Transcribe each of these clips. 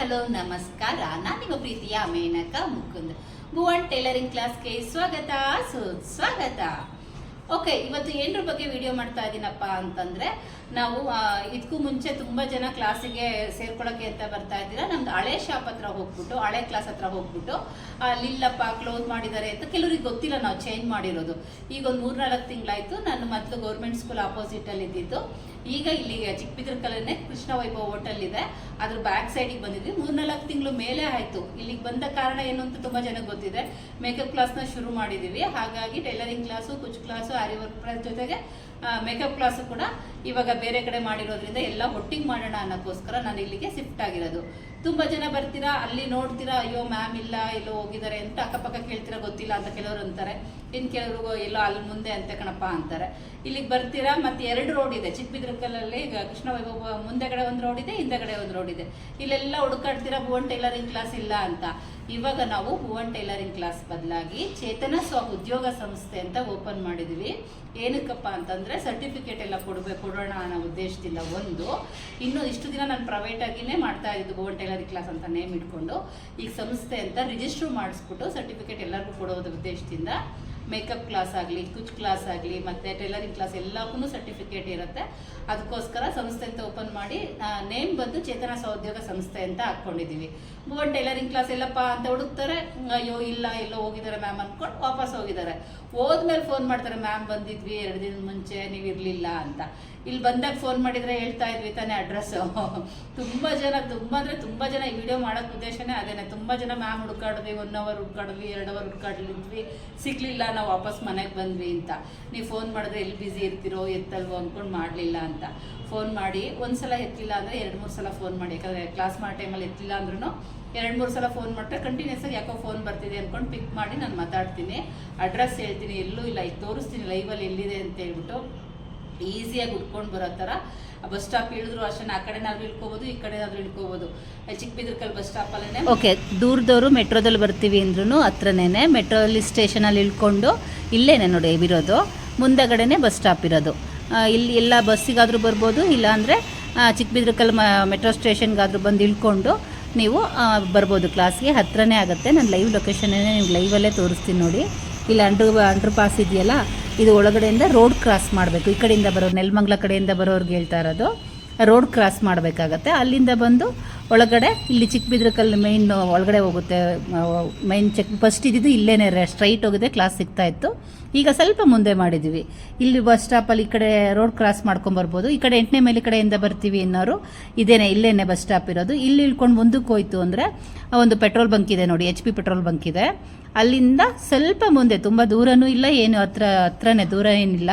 Hello, ನಮಸ್ಕಾರ. ನಾನು ನಿಮ್ಮ ಪ್ರೀತಿಯ ಮೇನಕ ಮುಕುಂದ್. ಭುವನ್ ಟೈಲರಿಂಗ್ ಕ್ಲಾಸ್ಗೆ ಸ್ವಾಗತ, ಸುಸ್ವಾಗತ. ಓಕೆ ಇವತ್ತು ಏನರ ಬಗ್ಗೆ ವಿಡಿಯೋ ಮಾಡ್ತಾ ಇದ್ದೀನಪ್ಪ ಅಂತಂದ್ರೆ, ನಾವು ಇದಕ್ಕೂ ಮುಂಚೆ ತುಂಬಾ ಜನ ಕ್ಲಾಸಿಗೆ ಸೇರ್ಕೊಳ್ಳೋಕ್ಕೆ ಅಂತ ಬರ್ತಾ ಇದ್ದೀರಾ. ನಮ್ದು ಹಳೆ ಶಾಪ್ ಹತ್ರ ಹೋಗ್ಬಿಟ್ಟು, ಹಳೆ ಕ್ಲಾಸ್ ಹತ್ರ ಹೋಗ್ಬಿಟ್ಟು ಅಲ್ಲಿಲ್ಲಪ್ಪ ಕ್ಲೋಸ್ ಮಾಡಿದ್ದಾರೆ ಅಂತ ಕೆಲವ್ರಿಗೆ ಗೊತ್ತಿಲ್ಲ ನಾವು ಚೇಂಜ್ ಮಾಡಿರೋದು. ಈಗ ಒಂದು ಮೂರ್ನಾಲ್ಕು ತಿಂಗಳಾಯ್ತು. ನಾನು ಮೊದಲು ಗೌರ್ಮೆಂಟ್ ಸ್ಕೂಲ್ ಆಪೋಸಿಟ್ ಅಲ್ಲಿ ಇದ್ದಿದ್ದು ಈಗ ಇಲ್ಲಿ ಚಿಕ್ಕಬಿದ್ರಕಲ್ಲೇ ಕೃಷ್ಣ ವೈಭವ ಹೋಟೆಲ್ ಇದೆ. ಅದ್ರ ಬ್ಯಾಕ್ ಸೈಡಿಗೆ ಬಂದಿದ್ವಿ. ಮೂರ್ನಾಲ್ಕು ತಿಂಗಳು ಮೇಲೆ ಆಯ್ತು. ಇಲ್ಲಿಗೆ ಬಂದ ಕಾರಣ ಏನು ಅಂತ ತುಂಬಾ ಜನಕ್ಕೆ ಗೊತ್ತಿದೆ. ಮೇಕಪ್ ಕ್ಲಾಸ್ನ ಶುರು ಮಾಡಿದೀವಿ. ಹಾಗಾಗಿ tailoring class Kutch class Aari work ಜೊತೆಗೆ ಮೇಕಪ್ ಕ್ಲಾಸು ಕೂಡ ಇವಾಗ ಬೇರೆ ಕಡೆ ಮಾಡಿರೋದ್ರಿಂದ ಎಲ್ಲ ಒಟ್ಟಿಗೆ ಮಾಡೋಣ ಅನ್ನೋಕ್ಕೋಸ್ಕರ ನಾನು ಇಲ್ಲಿಗೆ ಶಿಫ್ಟ್ ಆಗಿರೋದು. ತುಂಬಾ ಜನ ಬರ್ತೀರಾ? ಅಲ್ಲಿ ನೋಡ್ತೀರಾ? ಅಯ್ಯೋ ಮ್ಯಾಮ್ ಇಲ್ಲ, ಎಲ್ಲೋ ಹೋಗಿದ್ದಾರೆ ಅಂತ ಅಕ್ಕಪಕ್ಕ ಕೇಳ್ತೀರಾ? ಗೊತ್ತಿಲ್ಲ ಅಂತ ಕೆಲವರು ಅಂತಾರೆ. ಇನ್ನು ಕೆಲವರು ಎಲ್ಲೋ ಅಲ್ಲಿ ಮುಂದೆ ಅಂತೆ ಕಣಪ್ಪ ಅಂತಾರೆ. ಇಲ್ಲಿಗೆ ಬರ್ತೀರಾ? ಮತ್ತೆ ಎರಡು ರೋಡ್ ಇದೆ. ಚಿಕ್ಕಬಿದ್ರಕಲ್ಲಲ್ಲಿ ಕೃಷ್ಣ ವೈಭವ ಮುಂದೆಗಡೆ ಒಂದು ರೋಡ್ ಇದೆ ಹಿಂದೆಗಡೆ ಒಂದು ರೋಡ್ ಇದೆ. ಇಲ್ಲೆಲ್ಲ ಹುಡುಕಾಡ್ತೀರಾ? ಭುವನ್ ಟೈಲರಿಂಗ್ ಕ್ಲಾಸ್ ಇಲ್ಲ ಅಂತ. ಇವಾಗ ನಾವು ಭುವನ್ ಟೈಲರಿಂಗ್ ಕ್ಲಾಸ್ ಬದಲಾಗಿ ಚೇತನ ಸ್ವ ಉದ್ಯೋಗ ಸಂಸ್ಥೆ ಅಂತ ಓಪನ್ ಮಾಡಿದ್ವಿ. ಏನಕ್ಕಪ್ಪ ಅಂತಂದ್ರೆ ಸರ್ಟಿಫಿಕೇಟ್ ಎಲ್ಲ ಕೊಡಬೇಕು ಕೊಡೋಣ ಅನ್ನೋ ಉದ್ದೇಶದಿಂದ ಒಂದು. ಇನ್ನು ಇಷ್ಟು ದಿನ ನಾನು ಪ್ರೈವೇಟ್ ಆಗಿನೇ ಮಾಡ್ತಾ ಇದ್ದು ಭುವನ್ ಟೈಲರಿಂಗ್ ಕ್ಲಾಸ್ ಅಂತ ನೇಮ್ ಇಟ್ಕೊಂಡು ಈಗ ಸಂಸ್ಥೆ ಅಂತ ರಿಜಿಸ್ಟರ್ ಮಾಡಿಸ್ಬಿಟ್ಟು ಸರ್ಟಿಫಿಕೇಟ್ ಎಲ್ಲರಿಗೂ ಕೊಡೋದು ಉದ್ದೇಶದಿಂದ ಮೇಕಪ್ ಕ್ಲಾಸ್ ಆಗಲಿ, ಕುಚ್ ಕ್ಲಾಸ್ ಆಗಲಿ, ಮತ್ತು ಟೈಲರಿಂಗ್ ಕ್ಲಾಸ್ ಎಲ್ಲಕ್ಕೂ ಸರ್ಟಿಫಿಕೇಟ್ ಇರುತ್ತೆ. ಅದಕ್ಕೋಸ್ಕರ ಸಂಸ್ಥೆ ಅಂತ ಓಪನ್ ಮಾಡಿ ನೇಮ್ ಬಂದು ಚೇತನ ಸಹೋದ್ಯೋಗ ಸಂಸ್ಥೆ ಅಂತ ಹಾಕ್ಕೊಂಡಿದ್ದೀವಿ ಭುವನ್ ಟೈಲರಿಂಗ್ ಕ್ಲಾಸ್ ಎಲ್ಲಪ್ಪ ಅಂತ ಹುಡುಕ್ತಾರೆ, ಅಯ್ಯೋ, ಇಲ್ಲ, ಎಲ್ಲೋ ಹೋಗಿದ್ದಾರೆ ಮ್ಯಾಮ್ ಅಂದ್ಕೊಂಡು ವಾಪಸ್ ಹೋಗಿದ್ದಾರೆ. ಹೋದ್ಮೇಲೆ ಫೋನ್ ಮಾಡ್ತಾರೆ, ಮ್ಯಾಮ್ ಬಂದಿದ್ವಿ, ಎರಡು ದಿನದ ಮುಂಚೆ ನೀವು ಇರಲಿಲ್ಲ ಅಂತ. ಇಲ್ಲಿ ಬಂದಾಗ ಫೋನ್ ಮಾಡಿದರೆ ಹೇಳ್ತಾ ಇದ್ವಿ, ತಾನೇ ಅಡ್ರೆಸ್ಸು ತುಂಬ ಜನ, ತುಂಬ ಅಂದರೆ ತುಂಬ ಜನ ಈ ವಿಡಿಯೋ ಮಾಡೋಕ್ಕೆ ಉದ್ದೇಶನೇ ಅದೇನೆ. ತುಂಬ ಜನ ಮ್ಯಾಮ್ ಹುಡ್ಕಾಡಿದ್ವಿ ಒನ್ ಅವರ್ ಹುಡ್ಕಾಡಿದ್ವಿ, ಎರಡು ಅವರ್ ಹುಡ್ಕಾಡಿದ್ವಿ ಸಿಗ್ಲಿಲ್ಲ ನಾವು ವಾಪಸ್ ಮನೆಗೆ ಬಂದ್ವಿ ಅಂತ. ನೀವು ಫೋನ್ ಮಾಡಿದ್ರೆ ಎಲ್ಲಿ ಬ್ಯುಸಿ ಇರ್ತಿರೋ ಎತ್ತಲ್ವೋ ಅಂದ್ಕೊಂಡು ಮಾಡಲಿಲ್ಲ ಅಂತ. ಫೋನ್ ಮಾಡಿ ಒಂದ್ಸಲ ಎತ್ತಿಲ್ಲ ಅಂದರೆ ಎರಡು ಮೂರು ಸಲ ಫೋನ್ ಮಾಡಿ. ಯಾಕಂದರೆ ಕ್ಲಾಸ್ ಮಾಡೋ ಟೈಮಲ್ಲಿ ಎತ್ತಿಲ್ಲ ಅಂದ್ರೂ ಎರಡು ಮೂರು ಸಲ ಫೋನ್ ಮಾಡಿದ್ರೆ ಕಂಟಿನ್ಯೂಸ್ ಆಗಿ ಯಾಕೋ ಫೋನ್ ಬರ್ತಿದೆ ಅಂದ್ಕೊಂಡು ಪಿಕ್ ಮಾಡಿ ನಾನು ಮಾತಾಡ್ತೀನಿ. ಅಡ್ರೆಸ್ ಹೇಳ್ತೀನಿ. ಎಲ್ಲೂ ಇಲ್ಲ. ಈಗ ತೋರಿಸ್ತೀನಿ. ಲೈವಲ್ಲಿ ಎಲ್ಲಿದೆ ಅಂತ ಹೇಳ್ಬಿಟ್ಟು ಈಸಿಯಾಗಿ ಉಟ್ಕೊಂಡು ಬರೋ ಥರ ಬಸ್ ಸ್ಟಾಪ್ ಇಳಿದ್ರು ಅಷ್ಟೇ ಆ ಕಡೆನಾದ್ರೂ ಇಳ್ಕೋಬೋದು, ಈ ಕಡೆನಾದ್ರೂ ಇಳ್ಕೋಬೋದು. ಚಿಕ್ಕಬಿದ್ರಕಲ್ ಬಸ್ ಸ್ಟಾಪಲ್ಲೇ ಓಕೆ ದೂರದವರು ಮೆಟ್ರೋದಲ್ಲಿ ಬರ್ತೀವಿ ಅಂದ್ರೂ ಹತ್ರನೇ ಮೆಟ್ರೋಲ್ಲಿ ಸ್ಟೇಷನಲ್ಲಿ ಇಳ್ಕೊಂಡು ಇಲ್ಲೇನೆ ನೋಡಿ ಇರೋದು ಮುಂದಗಡೆ ಬಸ್ ಸ್ಟಾಪ್ ಇರೋದು. ಇಲ್ಲಿ ಎಲ್ಲ ಬಸ್ಸಿಗಾದರೂ ಬರ್ಬೋದು, ಇಲ್ಲಾಂದರೆ ಚಿಕ್ಕಬಿದ್ರಕಲ್ ಮ, ಮೆಟ್ರೋ ಸ್ಟೇಷನ್ಗಾದರೂ ಬಂದು ಇಳ್ಕೊಂಡು ನೀವು ಬರ್ಬೋದು ಕ್ಲಾಸ್ಗೆ ಹತ್ರನೇ ಆಗುತ್ತೆ, ನಾನು ಲೈವ್ ಲೊಕೇಶನ್ನೇ ನೀವು ಲೈವಲ್ಲೇ ತೋರಿಸ್ತೀನಿ ನೋಡಿ. ಇಲ್ಲಿ ಅಂಡ್ರ್ ಅಂಡ್ರ್ ಪಾಸ್ ಇದೆಯಲ್ಲ ಇದು ಒಳಗಡೆಯಿಂದ ರೋಡ್ ಕ್ರಾಸ್ ಮಾಡಬೇಕು. ಈ ಕಡೆಯಿಂದ ಬರೋರು ನೆಲಮಂಗ್ಲ ಕಡೆಯಿಂದ ಬರೋರ್ಗೆ ಹೇಳ್ತಾ ಇರೋದು. ರೋಡ್ ಕ್ರಾಸ್ ಮಾಡಬೇಕಾಗತ್ತೆ. ಅಲ್ಲಿಂದ ಬಂದು ಒಳಗಡೆ, ಇಲ್ಲಿ ಚಿಕ್ಕಬಿದ್ರಕಲ್ ಮೈನ್ ಒಳಗಡೆ ಹೋಗುತ್ತೆ ಮೈನ್ ಚೆಕ್ ಫಸ್ಟ್ ಇದ್ದಿದ್ದು ಇಲ್ಲೇನೆ ಸ್ಟ್ರೈಟ್ ಹೋಗಿದೆ ಕ್ಲಾಸ್ ಸಿಗ್ತಾ ಇತ್ತು. ಈಗ ಸ್ವಲ್ಪ ಮುಂದೆ ಮಾಡಿದ್ವಿ. ಇಲ್ಲಿ ಬಸ್ ಸ್ಟಾಪಲ್ಲಿ ಈ ಕಡೆ ರೋಡ್ ಕ್ರಾಸ್ ಮಾಡ್ಕೊಂಬರ್ಬೋದು ಈ ಕಡೆ ಎಂಟನೇ ಮೇಲೆ ಕಡೆಯಿಂದ ಬರ್ತೀವಿ ಅನ್ನೋರು ಇದೇನೆ, ಇಲ್ಲೇನೆ ಬಸ್ ಸ್ಟಾಪ್ ಇರೋದು. ಇಲ್ಲಿ ಇಳ್ಕೊಂಡು ಮುಂದಕ್ಕೆ ಹೋಯ್ತು ಅಂದರೆ ಒಂದು ಪೆಟ್ರೋಲ್ ಬಂಕ್ ಇದೆ ನೋಡಿ ಎಚ್ ಪಿ ಪೆಟ್ರೋಲ್ ಬಂಕ್ ಇದೆ. ಅಲ್ಲಿಂದ ಸ್ವಲ್ಪ ಮುಂದೆ, ತುಂಬ ದೂರನೂ ಇಲ್ಲ, ಏನು ಹತ್ರ, ಹತ್ರನೇ, ದೂರ ಏನಿಲ್ಲ.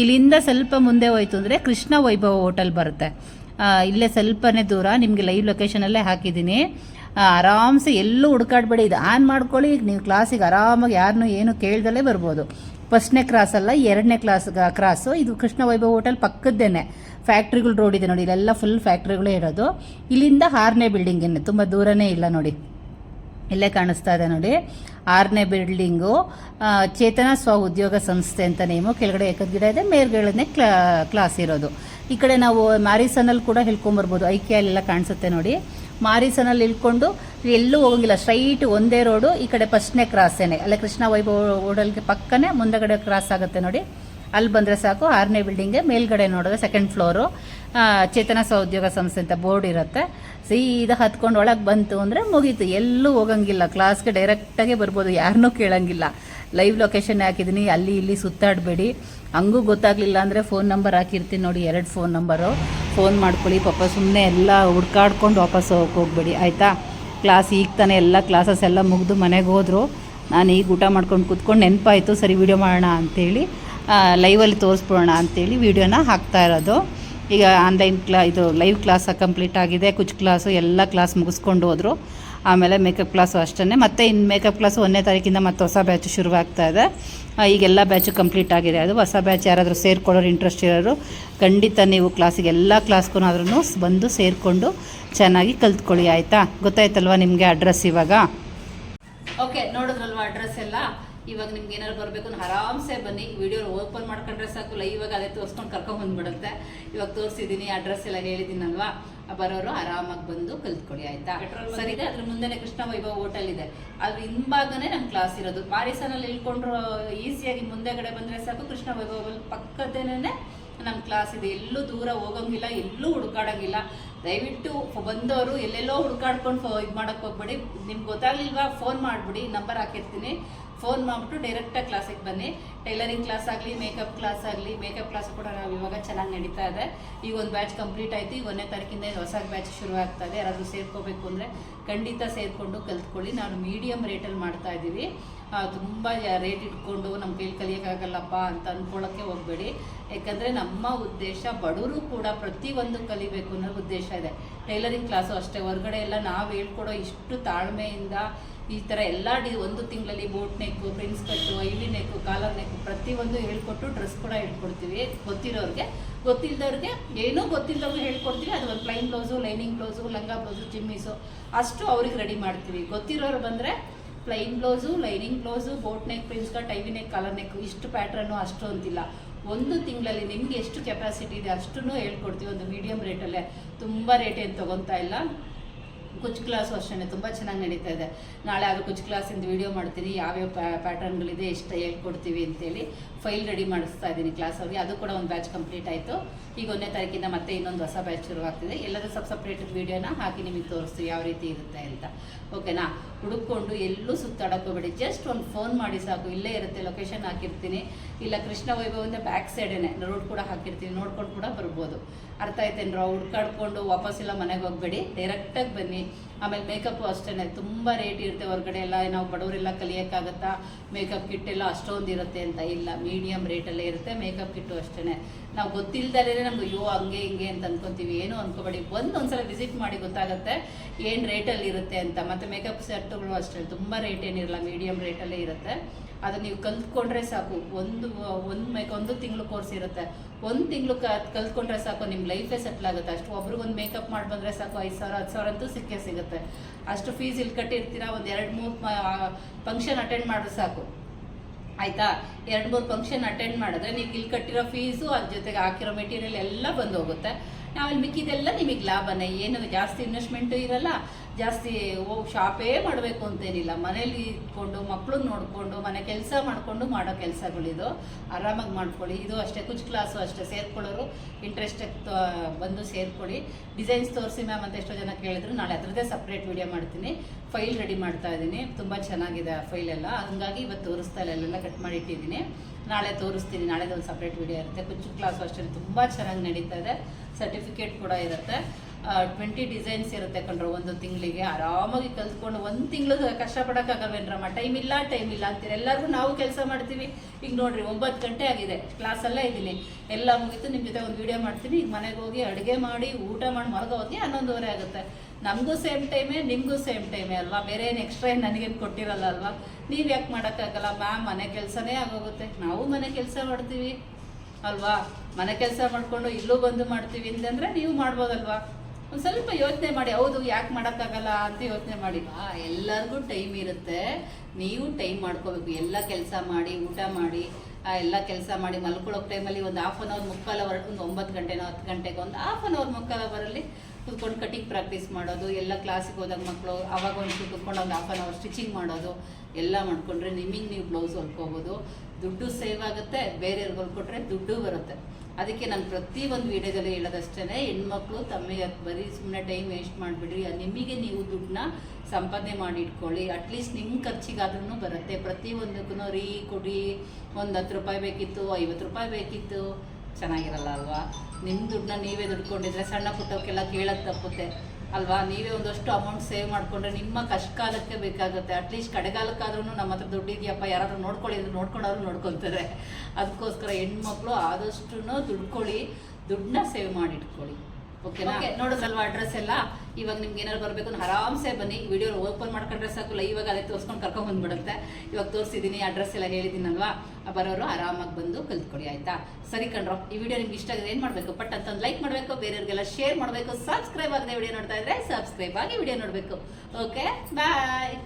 ಇಲ್ಲಿಂದ ಸ್ವಲ್ಪ ಮುಂದೆ ಹೋಯ್ತು ಅಂದರೆ ಕೃಷ್ಣ ವೈಭವ ಹೋಟೆಲ್ ಬರುತ್ತೆ. ಇಲ್ಲೇ ಸ್ವಲ್ಪನೇ ದೂರ ನಿಮಗೆ ಲೈವ್ ಲೊಕೇಶನಲ್ಲೇ ಹಾಕಿದ್ದೀನಿ. ಆರಾಮ್ಸೆ ಎಲ್ಲೂ ಹುಡ್ಕಾಡ್ಬೇಡಿ. ಇದು ಆನ್ ಮಾಡ್ಕೊಳ್ಳಿ, ಈಗ ನೀವು ಕ್ಲಾಸಿಗೆ ಆರಾಮಾಗಿ ಯಾರನ್ನೂ ಏನು ಕೇಳ್ದಲೇ ಬರ್ಬೋದು. ಫಸ್ಟ್ನೇ ಕ್ರಾಸ್ ಅಲ್ಲ, ಎರಡನೇ ಕ್ಲಾಸ್ ಕ್ರಾಸು ಇದು ಕೃಷ್ಣ ವೈಭವ ಹೋಟೆಲ್ ಪಕ್ಕದ್ದೇನೆ. ಫ್ಯಾಕ್ಟ್ರಿಗಳು ರೋಡ್ ಇದೆ ನೋಡಿ, ಇಲ್ಲೆಲ್ಲ ಫುಲ್ ಫ್ಯಾಕ್ಟ್ರಿಗಳೇ ಇರೋದು. ಇಲ್ಲಿಂದ ಆರನೇ ಬಿಲ್ಡಿಂಗೇನೆ ತುಂಬ ದೂರನೇ ಇಲ್ಲ ನೋಡಿ. ಇಲ್ಲೇ ಕಾಣಿಸ್ತಾ ಇದೆ ನೋಡಿ. ಆರನೇ ಬಿಲ್ಡಿಂಗು ಚೇತನ ಸ್ವ ಉದ್ಯೋಗ ಸಂಸ್ಥೆ ಅಂತ ನೇಮು. ಕೆಳಗಡೆ ಏಕದ ಗಿಡ ಇದೆ, ಮೇಲ್ಗಡೆನೇ ಕ್ಲಾ, ಕ್ಲಾಸ್ ಇರೋದು. ಈ ಕಡೆ ನಾವು ಮ್ಯಾರಿಸನಲ್ಲಿ ಕೂಡ ಹೇಳ್ಕೊಂಬರ್ಬೋದು ಐಕೆ ಅಲ್ಲೆಲ್ಲ ಕಾಣಿಸುತ್ತೆ ನೋಡಿ. ಮಾರಿಸನಲ್ಲಿ ಇಳ್ಕೊಂಡು ಎಲ್ಲೂ ಹೋಗಂಗಿಲ್ಲ. ಸ್ಟ್ರೈಟ್ ಒಂದೇ ರೋಡು, ಈ ಕಡೆ ಫಸ್ಟ್ನೇ ಕ್ರಾಸೇನೆ ಅಲ್ಲೇ ಕೃಷ್ಣ ವೈಭವ ಓಡಲ್ಗೆ ಪಕ್ಕನೇ ಮುಂದಗಡೆ ಕ್ರಾಸ್ ಆಗುತ್ತೆ ನೋಡಿ. ಅಲ್ಲಿ ಬಂದರೆ ಸಾಕು. ಆರನೇ ಬಿಲ್ಡಿಂಗೇ, ಮೇಲ್ಗಡೆ ನೋಡಿದ್ರೆ ಸೆಕೆಂಡ್ ಫ್ಲೋರು ಚೇತನ ಸಹೋದ್ಯೋಗ ಸಂಸ್ಥೆ ಅಂತ ಬೋರ್ಡ್ ಇರುತ್ತೆ. ಸೀದಾ ಹತ್ಕೊಂಡು ಒಳಗೆ ಬಂತು ಅಂದರೆ ಮುಗೀತು. ಎಲ್ಲೂ ಹೋಗಂಗಿಲ್ಲ. ಕ್ಲಾಸ್ಗೆ ಡೈರೆಕ್ಟಾಗೆ ಬರ್ಬೋದು. ಯಾರನ್ನೂ ಕೇಳಂಗಿಲ್ಲ. ಲೈವ್ ಲೊಕೇಶನ್ ಹಾಕಿದ್ದೀನಿ ಅಲ್ಲಿ ಇಲ್ಲಿ ಸುತ್ತಾಡಬೇಡಿ. ಹಂಗೂ ಗೊತ್ತಾಗಲಿಲ್ಲ ಅಂದರೆ ಫೋನ್ ನಂಬರ್ ಹಾಕಿರ್ತೀನಿ ನೋಡಿ. ಎರಡು ಫೋನ್ ನಂಬರು ಫೋನ್ ಮಾಡ್ಕೊಳ್ಳಿ ಪಾಪ. ಸುಮ್ಮನೆ ಎಲ್ಲ ಹುಡ್ಕಾಡ್ಕೊಂಡು ವಾಪಸ್ ಹೋಗಕ್ಕೆ ಹೋಗ್ಬೇಡಿ. ಆಯಿತಾ? ಕ್ಲಾಸ್ ಈಗ ತಾನೇ ಎಲ್ಲ ಕ್ಲಾಸಸ್ ಎಲ್ಲ ಮುಗಿದು ಮನೆಗೆ ಹೋದರು. ನಾನು ಈಗ ಊಟ ಮಾಡ್ಕೊಂಡು ಕೂತ್ಕೊಂಡು ನೆನಪಾಯಿತು. ಸರಿ ವೀಡಿಯೋ ಮಾಡೋಣ ಅಂಥೇಳಿ ಲೈವಲ್ಲಿ ತೋರಿಸ್ಬಿಡೋಣ ಅಂಥೇಳಿ ವೀಡಿಯೋನ ಹಾಕ್ತಾ ಇರೋದು. ಈಗ ಆನ್ಲೈನ್ ಕ್ಲಾ ಇದು ಲೈವ್ ಕ್ಲಾಸ್ ಕಂಪ್ಲೀಟ್ ಆಗಿದೆ ಕುಚ್ ಕ್ಲಾಸು ಎಲ್ಲ ಕ್ಲಾಸ್ ಮುಗಿಸ್ಕೊಂಡು ಹೋದರು. ಆಮೇಲೆ ಮೇಕಪ್ ಕ್ಲಾಸು ಅಷ್ಟೇ ಮತ್ತು ಇನ್ನು ಮೇಕಪ್ ಕ್ಲಾಸು ಒಂದನೇ ತಾರೀಕಿಂದ ಮತ್ತೆ ಹೊಸ ಬ್ಯಾಚ್ ಶುರುವಾಗ್ತಾ ಇದೆ. ಈಗೆಲ್ಲ ಬ್ಯಾಚು ಕಂಪ್ಲೀಟ್ ಆಗಿದೆ. ಅದು ಹೊಸ ಬ್ಯಾಚ್ ಯಾರಾದರೂ ಸೇರ್ಕೊಳ್ಳೋರು ಇಂಟ್ರೆಸ್ಟ್ ಇರೋರು, ಖಂಡಿತ ನೀವು ಕ್ಲಾಸಿಗೆ ಎಲ್ಲ ಕ್ಲಾಸ್ಗೂ ಆದ್ರೂ ಬಂದು ಸೇರಿಕೊಂಡು ಚೆನ್ನಾಗಿ ಕಲ್ತ್ಕೊಳ್ಳಿ, ಆಯಿತಾ? ಗೊತ್ತಾಯ್ತಲ್ವ ನಿಮಗೆ ಅಡ್ರೆಸ್ ಇವಾಗ? ಓಕೆ ನೋಡಿದ್ರಲ್ವ ಅಡ್ರೆಸ್ ಎಲ್ಲ? ಇವಾಗ ನಿಮ್ಗೆ ಏನಾದ್ರು ಬರಬೇಕು ಅಂದ್ರೆ ಆರಾಮ್ಸೆ ಬನ್ನಿ. ವಿಡಿಯೋ ಓಪನ್ ಮಾಡ್ಕೊಂಡ್ರೆ ಸಾಕು. ಲೈವ್ ಆಗಿ ಅದೇ ತೋರಿಸ್ಕೊಂಡು ಕರ್ಕೊಂಡು ಬಂದ್ಬಿಡುತ್ತೆ. ಇವಾಗ ತೋರಿಸಿದ್ದೀನಿ ಅಡ್ರೆಸ್ ಎಲ್ಲ ಹೇಳಿದ್ದೀನಲ್ವಾ? ಬರೋರು ಆರಾಮಾಗಿ ಬಂದು ಕಲ್ತ್ಕೊಳ್ಳಿ ಆಯ್ತಾ? ಸರಿ ಇದೆ ಅದ್ರ ಮುಂದೆನೆ ಕೃಷ್ಣ ವೈಭವ ಹೋಟೆಲ್ ಇದೆ. ಅದ್ರ ಹಿಂಭಾಗನೇ ನಮ್ಮ ಕ್ಲಾಸ್ ಇರೋದು. ಪಾರಿಸನಲ್ಲಿ ಇಳ್ಕೊಂಡ್ರು ಈಸಿಯಾಗಿ ಮುಂದೆಗಡೆ ಬಂದರೆ ಸಾಕು. ಕೃಷ್ಣ ವೈಭವ ಪಕ್ಕದೇನೆ ನಮ್ಮ ಕ್ಲಾಸ್ ಇದೆ. ಎಲ್ಲೂ ದೂರ ಹೋಗೋಂಗಿಲ್ಲ ಎಲ್ಲೂ ಹುಡುಕಾಡೋಂಗಿಲ್ಲ. ದಯವಿಟ್ಟು ಬಂದವರು ಎಲ್ಲೆಲ್ಲೋ ಹುಡುಕಾಡ್ಕೊಂಡು ಇದು ಮಾಡೋಕ್ಕೆ ಹೋಗ್ಬೇಡಿ. ನಿಮ್ಗೆ ಗೊತ್ತಾಗ್ಲಿಲ್ವಾ ಫೋನ್ ಮಾಡಿಬಿಡಿ ನಂಬರ್ ಹಾಕಿರ್ತೀನಿ. ಫೋನ್ ಮಾಡ್ಬಿಟ್ಟು ಡೈರೆಕ್ಟಾಗಿ ಕ್ಲಾಸಿಗೆ ಬನ್ನಿ. ಟೈಲರಿಂಗ್ ಕ್ಲಾಸ್ ಆಗಲಿ ಮೇಕಪ್ ಕ್ಲಾಸ್ ಆಗಲಿ ಮೇಕಪ್ ಕ್ಲಾಸ್ ಕೂಡ ನಾವು ಇವಾಗ ಚೆನ್ನಾಗಿ ನಡೀತಾ ಇದೆ. ಈಗ ಒಂದು ಬ್ಯಾಚ್ ಕಂಪ್ಲೀಟ್ ಆಯಿತು, ಈಗ ಒಂದನೇ ತಾರೀಕಿಂದ ಹೊಸ ಬ್ಯಾಚ್ ಶುರು ಆಗ್ತಾ ಇದೆ. ಯಾರಾದರೂ ಸೇರ್ಕೋಬೇಕು ಅಂದರೆ ಖಂಡಿತ ಸೇರಿಕೊಂಡು ಕಲ್ತ್ಕೊಳ್ಳಿ. ನಾನು ಮೀಡಿಯಮ್ ರೇಟಲ್ಲಿ ಮಾಡ್ತಾ ಇದ್ದೀವಿ. ತುಂಬ ರೇಟ್ ಇಟ್ಕೊಂಡು ನಮ್ಮ ಕೈಲಿ ಕಲಿಯೋಕ್ಕಾಗಲ್ಲಪ್ಪ ಅಂತ ಅಂದ್ಕೊಳ್ಳೋಕ್ಕೆ ಹೋಗಬೇಡಿ. ಯಾಕಂದರೆ ನಮ್ಮ ಉದ್ದೇಶ ಬಡವರು ಕೂಡ ಪ್ರತಿಯೊಂದು ಕಲಿಬೇಕು ಅನ್ನೋ ಉದ್ದೇಶ ಇದೆ. ಟೈಲರಿಂಗ್ ಕ್ಲಾಸು ಅಷ್ಟೇ. ಹೊರಗಡೆ ಎಲ್ಲ ನಾವು ಹೇಳ್ಕೊಡೋ ಇಷ್ಟು ತಾಳ್ಮೆಯಿಂದ ಈ ಥರ ಎಲ್ಲ ಡಿ ಒಂದು ತಿಂಗಳಲ್ಲಿ ಬೋಟ್ ನೆಕ್ ಪ್ರಿನ್ಸ್ ಕಟ್ಟು ಐಲಿ ನೆಕ್ ಕಾಲರ್ ನೆಕ್ಕು ಪ್ರತಿಯೊಂದು ಹೇಳ್ಕೊಟ್ಟು ಡ್ರೆಸ್ ಕೂಡ ಹೇಳ್ಕೊಡ್ತೀವಿ. ಗೊತ್ತಿರೋರಿಗೆ. ಗೊತ್ತಿಲ್ಲದವ್ರಿಗೆ ಏನೂ ಗೊತ್ತಿಲ್ಲದವ್ರು ಹೇಳ್ಕೊಡ್ತೀವಿ. ಅದು ಒಂದು ಪ್ಲೈನ್ ಬ್ಲೌಸು ಲೈನಿಂಗ್ ಬ್ಲೌಸು ಲಂಗ ಬ್ಲೌಸು ಚಿಮ್ಮಿಸು ಅಷ್ಟು ಅವ್ರಿಗೆ ರೆಡಿ ಮಾಡ್ತೀವಿ. ಗೊತ್ತಿರೋರು ಬಂದರೆ plain blouse lining blouse boat neck prince cut IV neck collar neck ಇಷ್ಟು ಪ್ಯಾಟ್ರನ್ನು ಅಷ್ಟು ಅಂತಿಲ್ಲ. ಒಂದು ತಿಂಗಳಲ್ಲಿ ನಿಮ್ಗೆ ಎಷ್ಟು ಕೆಪಾಸಿಟಿ ಇದೆ ಅಷ್ಟನ್ನು ಹೇಳ್ಕೊಡ್ತೀವಿ ಒಂದು ಮೀಡಿಯಮ್ ರೇಟಲ್ಲೇ ತುಂಬ ರೇಟ್ ಏನು ತೊಗೊತಾ ಇಲ್ಲ. ಕುಚ್ ಕ್ಲಾಸು ಅಷ್ಟೇ ತುಂಬ ಚೆನ್ನಾಗಿ ನಡೀತಾ ಇದೆ. ನಾಳೆ ಅದು ಕುಚ್ ಕ್ಲಾಸಿಂದ ವಿಡಿಯೋ ಮಾಡ್ತೀನಿ, ಯಾವ್ಯಾವ ಪ್ಯಾಟರ್ನ್ಗಳಿದೆ ಎಷ್ಟು ಹೇಳ್ಕೊಡ್ತೀವಿ ಅಂತೇಳಿ ಫೈಲ್ ರೆಡಿ ಮಾಡಿಸ್ತಾ ಇದ್ದೀನಿ ಕ್ಲಾಸ್ ಅವ್ರಿಗೆ. ಅದು ಕೂಡ ಒಂದು ಬ್ಯಾಚ್ ಕಂಪ್ಲೀಟ್ ಆಯಿತು. ಈಗ ಒಂದನೇ ತಾರೀಕಿಂದ ಮತ್ತೆ ಇನ್ನೊಂದು ಹೊಸ ಬ್ಯಾಚ್ ಶುರುವಾಗ್ತಿದೆ. ಎಲ್ಲರೂ ಸಬ್ ಸಪ್ರೇಟ್ ವಿಡಿಯೋನ ಹಾಕಿ ನಿಮಗೆ ತೋರಿಸ್ತೀವಿ ಯಾವ ರೀತಿ ಇರುತ್ತೆ ಅಂತ. ಓಕೆನಾ ಹುಡುಕೊಂಡು ಎಲ್ಲೂ ಸುತ್ತಾಡಕ್ಕೆ ಹೋಗ್ಬೇಡಿ. ಜಸ್ಟ್ ಒಂದು ಫೋನ್ ಮಾಡಿ ಸಾಕು. ಇಲ್ಲೇ ಇರುತ್ತೆ ಲೊಕೇಶನ್ ಹಾಕಿರ್ತೀನಿ. ಇಲ್ಲ ಕೃಷ್ಣ ವೈಭವದಿಂದ ಬ್ಯಾಕ್ ಸೈಡೇನೆ ರೋಡ್ ಕೂಡ ಹಾಕಿರ್ತೀನಿ. ನೋಡ್ಕೊಂಡು ಕೂಡ ಬರ್ಬೋದು. ಅರ್ಥ ಆಯ್ತೇನ್ರ? ಹುಡ್ಕಾಡ್ಕೊಂಡು ಇಲ್ಲ ಮನೆಗೆ ಹೋಗ್ಬೇಡಿ. ಡೈರೆಕ್ಟಾಗಿ ಬನ್ನಿ. ಆಮೇಲೆ ಮೇಕಪ್ಪು ಅಷ್ಟೇ ತುಂಬ ರೇಟ್ ಇರುತ್ತೆ ಹೊರಗಡೆ ಎಲ್ಲ, ನಾವು ಬಡವರೆಲ್ಲ ಕಲಿಯೋಕ್ಕಾಗತ್ತಾ? ಮೇಕಪ್ ಕಿಟ್ ಎಲ್ಲ ಅಷ್ಟೊಂದು ಇರುತ್ತೆ ಅಂತ ಇಲ್ಲ ಮೀಡಿಯಮ್ ರೇಟಲ್ಲೇ ಇರುತ್ತೆ ಮೇಕಪ್ ಕಿಟ್ಟು ಅಷ್ಟೇ ನಾವು ಗೊತ್ತಿಲ್ಲದೇ ನಮ್ಗೆ, ಅಯ್ಯೋ, ಹಂಗೆ, ಹಿಂಗೆ ಅಂತ ಅನ್ಕೊಂತೀವಿ. ಏನು ಅನ್ಕೋಬೇಡಿ. ಬಂದು ಒಂದ್ಸಲ ವಿಸಿಟ್ ಮಾಡಿ ಗೊತ್ತಾಗುತ್ತೆ ಏನು ರೇಟಲ್ಲಿ ಇರುತ್ತೆ ಅಂತ. ಮತ್ತು ಮೇಕಪ್ ಸೆಟ್ಗಳು ಅಷ್ಟೇ, ತುಂಬ ರೇಟ್ ಏನಿರಲ್ಲ ಮೀಡಿಯಮ್ ರೇಟಲ್ಲೇ ಇರುತ್ತೆ. ಅದು ನೀವು ಕಲ್ತ್ಕೊಂಡ್ರೆ ಸಾಕು. ಒಂದು ಒಂದು ಮೇಕ್ ಒಂದು ತಿಂಗಳು ಕೋರ್ಸ್ ಇರುತ್ತೆ. ಒಂದು ತಿಂಗಳು ಕಲ್ತ್ಕೊಂಡ್ರೆ ಸಾಕು ನಿಮ್ಮ ಲೈಫೇ ಸೆಟ್ಲ್ ಆಗುತ್ತೆ. ಅಷ್ಟು ಒಬ್ರಿಗೊಂದು ಮೇಕಪ್ ಮಾಡಿ ಬಂದರೆ ಸಾಕು, ಐದು ಸಾವಿರ, ಹತ್ತು ಸಾವಿರ ಅಂತೂ ಸಿಕ್ಕೇ ಸಿಗುತ್ತೆ. ಅಷ್ಟು ಫೀಸ್ ಇಲ್ಲಿ ಕಟ್ಟಿರ್ತೀರಾ? ಒಂದು ಎರಡು ಮೂರು ಫಂಕ್ಷನ್ ಅಟೆಂಡ್ ಮಾಡಿದ್ರೆ ಸಾಕು. ಆಯ್ತಾ? ಎರಡು ಮೂರು ಫಂಕ್ಷನ್ ಅಟೆಂಡ್ ಮಾಡಿದ್ರೆ ನೀವು ಇಲ್ಲಿ ಕಟ್ಟಿರೋ ಫೀಸು ಅದ್ರ ಜೊತೆಗೆ ಹಾಕಿರೋ ಮೆಟೀರಿಯಲ್ ಎಲ್ಲ ಬಂದು ಹೋಗುತ್ತೆ. ನಾವಲ್ಲಿ ಮಿಕ್ಕಿದೆಲ್ಲ ನಿಮಗೆ ಲಾಭನೇ. ಏನು ಜಾಸ್ತಿ ಇನ್ವೆಸ್ಟ್ಮೆಂಟು ಇರಲ್ಲ. ಜಾಸ್ತಿ ಹೋಗಿ ಶಾಪೇ ಮಾಡಬೇಕು ಅಂತೇನಿಲ್ಲ. ಮನೇಲಿ ಇಟ್ಕೊಂಡು ಮಕ್ಕಳು ನೋಡಿಕೊಂಡು, ಮನೆ ಕೆಲಸ ಮಾಡಿಕೊಂಡು ಮಾಡೋ ಕೆಲಸಗಳಿದು. ಆರಾಮಾಗಿ ಮಾಡ್ಕೊಳ್ಳಿ. ಇದು ಅಷ್ಟೇ, ಕುಚ್ ಕ್ಲಾಸು ಅಷ್ಟೇ. ಸೇರ್ಕೊಳ್ಳೋರು ಇಂಟ್ರೆಸ್ಟ್ ಬಂದು ಸೇರ್ಕೊಳ್ಳಿ. ಡಿಸೈನ್ಸ್ ತೋರಿಸಿ ಮ್ಯಾಮ್ ಅಂತ ಎಷ್ಟೋ ಜನ ಕೇಳಿದ್ರು. ನಾಳೆ ಅದರದ್ದೇ ಸಪ್ರೇಟ್ ವಿಡಿಯೋ ಮಾಡ್ತೀನಿ. ಫೈಲ್ ರೆಡಿ ಮಾಡ್ತಾ ಇದ್ದೀನಿ ತುಂಬ ಚೆನ್ನಾಗಿದೆ ಆ ಫೈಲ್ ಎಲ್ಲ. ಹಂಗಾಗಿ ಇವತ್ತು ತೋರಿಸ್ತಾ ಇಲ್ಲ. ಅಲ್ಲೆಲ್ಲ ಕಟ್ ಮಾಡಿ ಇಟ್ಟಿದ್ದೀನಿ ನಾಳೆ ತೋರಿಸ್ತೀನಿ. ನಾಳೆದೊಂದು ಸಪ್ರೇಟ್ ವಿಡಿಯೋ ಇರುತ್ತೆ. ಕುಚ್ಚು ಕ್ಲಾಸು ಅಷ್ಟೇ. ತುಂಬ ಚೆನ್ನಾಗಿ ನಡೀತಾ ಇದೆ. ಸರ್ಟಿಫಿಕೇಟ್ ಕೂಡ ಇರುತ್ತೆ. ಟ್ವೆಂಟಿ ಡಿಸೈನ್ಸ್ ಇರುತ್ತೆ ಕಣ್ರು ಒಂದು ತಿಂಗಳಿಗೆ. ಆರಾಮಾಗಿ ಕಲ್ತ್ಕೊಂಡು ಒಂದು ತಿಂಗಳು ಕಷ್ಟಪಡೋಕ್ಕಾಗಲ್ವೇನ್ರಮ್ಮ ಟೈಮ್ ಇಲ್ಲ ಟೈಮ್ ಇಲ್ಲ ಅಂತೀರ. ಎಲ್ಲರಿಗೂ ನಾವು ಕೆಲಸ ಮಾಡ್ತೀವಿ. ಈಗ ನೋಡ್ರಿ, ಒಂಬತ್ತು ಗಂಟೆ ಆಗಿದೆ. ಕ್ಲಾಸಲ್ಲೇ ಇದ್ದೀನಿ. ಎಲ್ಲ ಮುಗಿತು ನಿಮ್ಮ ಜೊತೆ ಒಂದು ವಿಡಿಯೋ ಮಾಡ್ತೀನಿ. ಈಗ ಮನೆಗೆ ಹೋಗಿ ಅಡುಗೆ ಮಾಡಿ, ಊಟ ಮಾಡಿ ಮಲಗೋ ಹೊತ್ತಿಗೆ ಹನ್ನೊಂದುವರೆ ಆಗುತ್ತೆ. ನಮಗೂ ಸೇಮ್ ಟೈಮೇ ನಿಮಗೂ ಸೇಮ್ ಟೈಮೇ ಅಲ್ವಾ? ಬೇರೆ ಏನು ಎಕ್ಸ್ಟ್ರಾ ಏನು ನನಗೇನು ಕೊಟ್ಟಿರಲ್ಲ ಅಲ್ವಾ? ನೀವು ಯಾಕೆ ಮಾಡೋಕ್ಕಾಗಲ್ಲ ಮ್ಯಾಮ್ ಮನೆ ಕೆಲಸನೇ ಆಗೋಗುತ್ತೆ. ನಾವು ಮನೆ ಕೆಲಸ ಮಾಡ್ತೀವಿ. ಅಲ್ವಾ? ಮನೆ ಕೆಲಸ ಮಾಡಿಕೊಂಡು ಇಲ್ಲೂ ಬಂದು ಮಾಡ್ತೀವಿ. ಅಂತಂದರೆ ನೀವು ಮಾಡ್ಬೋದಲ್ವಾ? ಒಂದು ಸ್ವಲ್ಪ ಯೋಚನೆ ಮಾಡಿ ಹೌದು ಯಾಕೆ ಮಾಡೋಕ್ಕಾಗಲ್ಲ ಅಂತ ಯೋಚನೆ ಮಾಡಿ. ಆ, ಎಲ್ಲರಿಗೂ ಟೈಮ್ ಇರುತ್ತೆ. ನೀವು ಟೈಮ್ ಮಾಡ್ಕೋಬೇಕು. ಎಲ್ಲ ಕೆಲಸ ಮಾಡಿ ಊಟ ಮಾಡಿ ಆ ಎಲ್ಲ ಕೆಲಸ ಮಾಡಿ ಮಲ್ಕೊಳ್ಳೋಕೆ ಟೈಮಲ್ಲಿ ಒಂದು ಹಾಫ್ ಆನ್ ಅವರ್ ಮುಕ್ಕಾಲ್ ಅವರ್ ಒಂದು ಒಂಬತ್ತು ಗಂಟೆನೋ ಹತ್ತು ಗಂಟೆಗೆ ಒಂದು ಹಾಫ್ ಆನ್ ಅವರ್ ಮುಕ್ಕಾಲ್ ಅವರಲ್ಲಿ ಕುತ್ಕೊಂಡು ಕಟಿಂಗ್ ಪ್ರಾಕ್ಟೀಸ್ ಮಾಡೋದು ಎಲ್ಲ ಕ್ಲಾಸಿಗೆ ಹೋದಾಗ ಮಕ್ಕಳು ಅವಾಗ ಒಂದು ಕೂತ್ಕೊಂಡು ಒಂದು ಹಾಫ್ ಆನ್ ಅವರ್ ಸ್ಟಿಚಿಂಗ್ ಮಾಡೋದು ಎಲ್ಲ ಮಾಡಿಕೊಂಡ್ರೆ ನಿಮಗೆ ನೀವು ಬ್ಲೌಸ್ ಹೊಲ್ಕೋಬೋದು. ದುಡ್ಡು ಸೇವ್ ಆಗುತ್ತೆ ಬೇರೆಯವ್ರಿಗೆ ಹೊಲ್ಕೊಟ್ರೆ ದುಡ್ಡು ಬರುತ್ತೆ. ಅದಕ್ಕೆ ನಾನು ಪ್ರತಿ ಒಂದು ವಿಡಿಯೋದಲ್ಲಿ ಹೇಳೋದಷ್ಟೇ ಹೆಣ್ಮಕ್ಳು ತಮಗೆ ಬರೀ ಸುಮ್ಮನೆ ಟೈಮ್ ವೇಸ್ಟ್ ಮಾಡಿಬಿಡ್ರಿ ನಿಮಗೆ ನೀವು ದುಡ್ಡನ್ನ ಸಂಪಾದನೆ ಮಾಡಿ ಇಟ್ಕೊಳ್ಳಿ. ಅಟ್ಲೀಸ್ಟ್ ನಿಮ್ಮ ಖರ್ಚಿಗಾದ್ರೂ ಬರುತ್ತೆ. ಪ್ರತಿಯೊಂದಕ್ಕೂ ರೀ ಕೊಡಿ, ಒಂದು ಹತ್ತು ರೂಪಾಯಿ ಬೇಕಿತ್ತು, ಐವತ್ತು ರೂಪಾಯಿ ಬೇಕಿತ್ತು, ಚೆನ್ನಾಗಿರಲ್ಲ ಅಲ್ವಾ? ನಿಮ್ಮ ದುಡ್ಡನ್ನ ನೀವೇ ದುಡ್ಕೊಂಡಿದ್ರೆ ಸಣ್ಣ ಪುಟ್ಟವಕ್ಕೆಲ್ಲ ಕೇಳೋದು ತಪ್ಪುತ್ತೆ. ಅಲ್ವಾ? ನೀವೇ ಒಂದಷ್ಟು ಅಮೌಂಟ್ ಸೇವ್ ಮಾಡಿಕೊಂಡ್ರೆ ನಿಮ್ಮ ಕಷ್ಟ ಕಾಲಕ್ಕೆ ಬೇಕಾಗುತ್ತೆ. ಅಟ್ಲೀಸ್ಟ್ ಕಡೆಗಾಲಕ್ಕಾದ್ರೂ ನಮ್ಮ ಹತ್ರ ದುಡ್ಡಿದೆಯಪ್ಪ ಯಾರಾದರೂ ನೋಡ್ಕೊಳ್ಳಿ ಅಂದ್ರೆ ನೋಡ್ಕೊಂಡವ್ರು ನೋಡ್ಕೊತಾರೆ. ಅದಕ್ಕೋಸ್ಕರ ಹೆಣ್ಮಕ್ಳು ಆದಷ್ಟು ದುಡ್ಕೊಳ್ಳಿ ದುಡ್ಡನ್ನ ಸೇವ್ ಮಾಡಿ ಇಟ್ಕೊಳ್ಳಿ. ಓಕೆನಾ? ನೋಡೋದಲ್ವಾ ಅಡ್ರೆಸ್ ಎಲ್ಲ. ಇವಾಗ ನಿಮ್ಗೆ ಏನಾದ್ರು ಬರಬೇಕು ಆರಾಮ್ಸೆ ಬನ್ನಿ. ವಿಡಿಯೋ ಓಪನ್ ಮಾಡ್ಕೊಂಡ್ರೆ ಸಾಕು. ಲೈವಾಗ ಅದೇ ತೋರಿಸ್ಕೊಂಡು ಕರ್ಕೊಂಡ್ ಬಂದ್ಬಿಡುತ್ತೆ. ಇವಾಗ ತೋರಿಸಿದೀನಿ ಅಡ್ರೆಸ್ ಎಲ್ಲ ಹೇಳಿದ್ದೀನಲ್ವಾ ಬರೋರು ಆರಾಮಾಗಿ ಬಂದು ಕಲ್ತ್ಕೊಡಿ ಆಯ್ತಾ? ಸರಿ ಕಣ್ರೋ, ಈ ವಿಡಿಯೋ ನಿಮ್ಗೆ ಇಷ್ಟ ಆಗಿದೆ ಏನು ಮಾಡಬೇಕು? ಪಟ್ ಅಂತ ಒಂದು ಲೈಕ್ ಮಾಡಬೇಕು. ಬೇರೆಯವ್ರಿಗೆಲ್ಲ ಶೇರ್ ಮಾಡಬೇಕು. ಸಬ್ಸ್ಕ್ರೈಬ್ ಆಗದೆ ವಿಡಿಯೋ ನೋಡ್ತಾ ಇದ್ರೆ ಸಬ್ಸ್ಕ್ರೈಬ್ ಆಗಿ ವಿಡಿಯೋ ನೋಡಬೇಕು. Okay bye